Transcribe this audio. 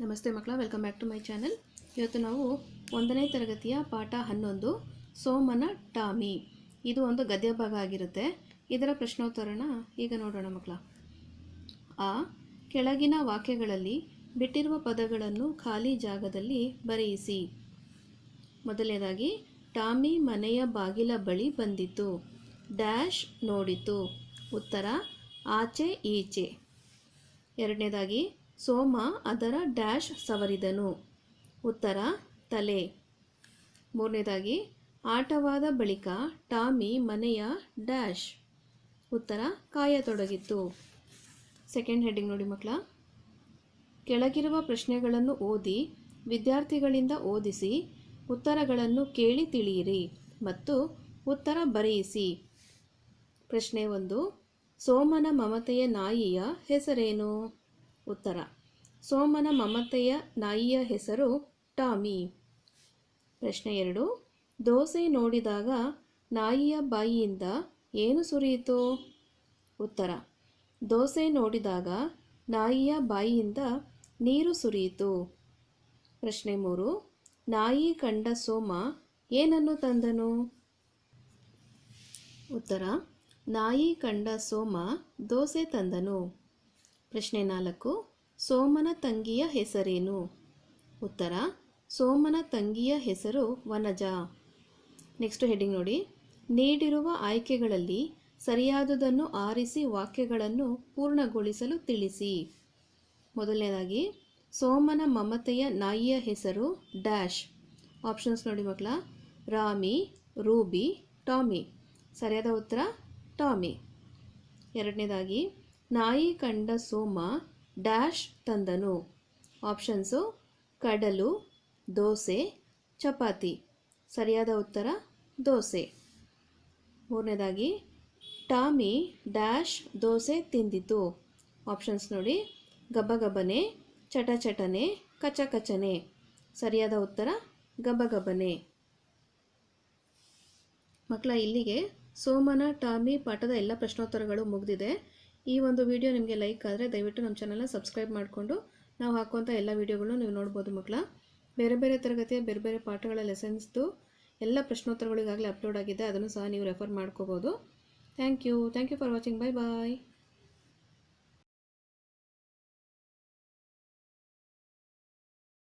ನಮಸ್ತೆ ಮಕ್ಕಳ welcome back to my channel ಇವತ್ತು ನಾವು ಒಂದನೇ ತರಗತಿಯ ಪಾಠ ಹನ್ನೊಂದು, ಸೋಮನ ಟಾಮಿ. ಇದು ಒಂದು ಗದ್ಯ ಭಾಗ ಆಗಿರುತ್ತೆ. ಇದರ ಪ್ರಶ್ನೋತ್ತರನ ಈಗ ನೋಡೋಣ ಮಕ್ಕಳ. ಆ, ಕೆಳಗಿನ ವಾಕ್ಯಗಳಲ್ಲಿ ಬಿಟ್ಟಿರುವ ಪದಗಳನ್ನು ಖಾಲಿ ಜಾಗದಲ್ಲಿ ಬರೆಯಿಸಿ. ಮೊದಲನೇದಾಗಿ, ಟಾಮಿ ಮನೆಯ ಬಾಗಿಲ ಬಳಿ ಬಂದಿತು. ಡ್ಯಾಶ್ ನೋಡಿತು. ಉತ್ತರ, ಆಚೆ ಈಚೆ. ಎರಡನೇದಾಗಿ ಸೋಮ ಅದರ ಡ್ಯಾಶ್ ಸವರಿದನು. ಉತ್ತರ, ತಲೆ. ಮೂರನೇದಾಗಿ, ಆಟವಾದ ಬಳಿಕ ಟಾಮಿ ಮನೆಯ ಡ್ಯಾಶ್. ಉತ್ತರ, ಕಾಯತೊಡಗಿತ್ತು. ಸೆಕೆಂಡ್ ಹೆಡ್ಡಿಂಗ್ ನೋಡಿ ಮಕ್ಕಳ. ಕೆಳಗಿರುವ ಪ್ರಶ್ನೆಗಳನ್ನು ಓದಿ, ವಿದ್ಯಾರ್ಥಿಗಳಿಂದ ಓದಿಸಿ, ಉತ್ತರಗಳನ್ನು ಕೇಳಿ ತಿಳಿಯಿರಿ ಮತ್ತು ಉತ್ತರ ಬರೆಯಿಸಿ. ಪ್ರಶ್ನೆ ಒಂದು, ಸೋಮನ ಮಮತೆಯ ನಾಯಿಯ ಹೆಸರೇನು? ಉತ್ತರ. ಸೋಮನ ಮಮತೆಯ ನಾಯಿಯ ಹೆಸರು ಟಾಮಿ. ಪ್ರಶ್ನೆ ಎರಡು. ದೋಸೆ ನೋಡಿದಾಗ ನಾಯಿಯ ಬಾಯಿಯಿಂದ ಏನು ಸುರಿಯಿತು? ಉತ್ತರ. ದೋಸೆ ನೋಡಿದಾಗ ನಾಯಿಯ ಬಾಯಿಯಿಂದ ನೀರು ಸುರಿಯಿತು. ಪ್ರಶ್ನೆ ಮೂರು. ನಾಯಿ ಕಂಡ ಸೋಮ ಏನನ್ನು ತಂದನು? ಉತ್ತರ. ನಾಯಿ ಕಂಡ ಸೋಮ ದೋಸೆ ತಂದನು. ಪ್ರಶ್ನೆ ನಾಲ್ಕು, ಸೋಮನ ತಂಗಿಯ ಹೆಸರೇನು? ಉತ್ತರ, ಸೋಮನ ತಂಗಿಯ ಹೆಸರು ವನಜ. ನೆಕ್ಸ್ಟ್ ಹೆಡಿಂಗ್ ನೋಡಿ. ನೀಡಿರುವ ಆಯ್ಕೆಗಳಲ್ಲಿ ಸರಿಯಾದುದನ್ನು ಆರಿಸಿ ವಾಕ್ಯಗಳನ್ನು ಪೂರ್ಣಗೊಳಿಸಲು ತಿಳಿಸಿ. ಮೊದಲನೇದಾಗಿ, ಸೋಮನ ಮಮತೆಯ ನಾಯಿಯ ಹೆಸರು ಡ್ಯಾಶ್. ಆಪ್ಷನ್ಸ್ ನೋಡಿ ಮಕ್ಕಳ. Rami, Ruby, Tommy. ಸರಿಯಾದ ಉತ್ತರ, ಟಾಮಿ. ಎರಡನೇದಾಗಿ ನಾಯಿ ಕಂಡ ಸೋಮ ಡ್ಯಾಶ್ ತಂದನು. ಆಪ್ಷನ್ಸು ಕಡಲು, ದೋಸೆ, ಚಪಾತಿ. ಸರಿಯಾದ ಉತ್ತರ, ದೋಸೆ. ಮೂರನೇದಾಗಿ, ಟಾಮಿ ಡ್ಯಾಶ್ ದೋಸೆ ತಿಂದಿತು. ಆಪ್ಷನ್ಸ್ ನೋಡಿ, ಗಬಗಬನೆ, ಚಟಚಟನೆ, ಕಚಕಚನೆ. ಸರಿಯಾದ ಉತ್ತರ, ಗಬಗಬನೆ. ಮಕ್ಕಳ, ಇಲ್ಲಿಗೆ ಸೋಮನ, ಟಾಮಿ ಪಾಠದ ಎಲ್ಲ ಪ್ರಶ್ನೋತ್ತರಗಳು ಮುಗಿದಿದೆ. ಈ ಒಂದು ವಿಡಿಯೋ ನಿಮಗೆ ಲೈಕ್ ಆದರೆ ದಯವಿಟ್ಟು ನಮ್ಮ ಚಾನಲ್ನ ಸಬ್ಸ್ಕ್ರೈಬ್ ಮಾಡಿಕೊಂಡು ನಾವು ಹಾಕುವಂಥ ಎಲ್ಲ ವೀಡಿಯೋಗಳನ್ನು ನೀವು ನೋಡ್ಬೋದು ಮಕ್ಕಳ ಬೇರೆ ಬೇರೆ ತರಗತಿಯ ಬೇರೆ ಬೇರೆ ಪಾಠಗಳ ಲೆಸನ್ಸ್ದು ಎಲ್ಲ ಪ್ರಶ್ನೋತ್ತರಗಳು ಈಗಾಗಲೇ ಅಪ್ಲೋಡ್ ಆಗಿದೆ. ಅದನ್ನು ಸಹ ನೀವು ರೆಫರ್ ಮಾಡ್ಕೋಬೋದು. Thank you thank you for watching bye bye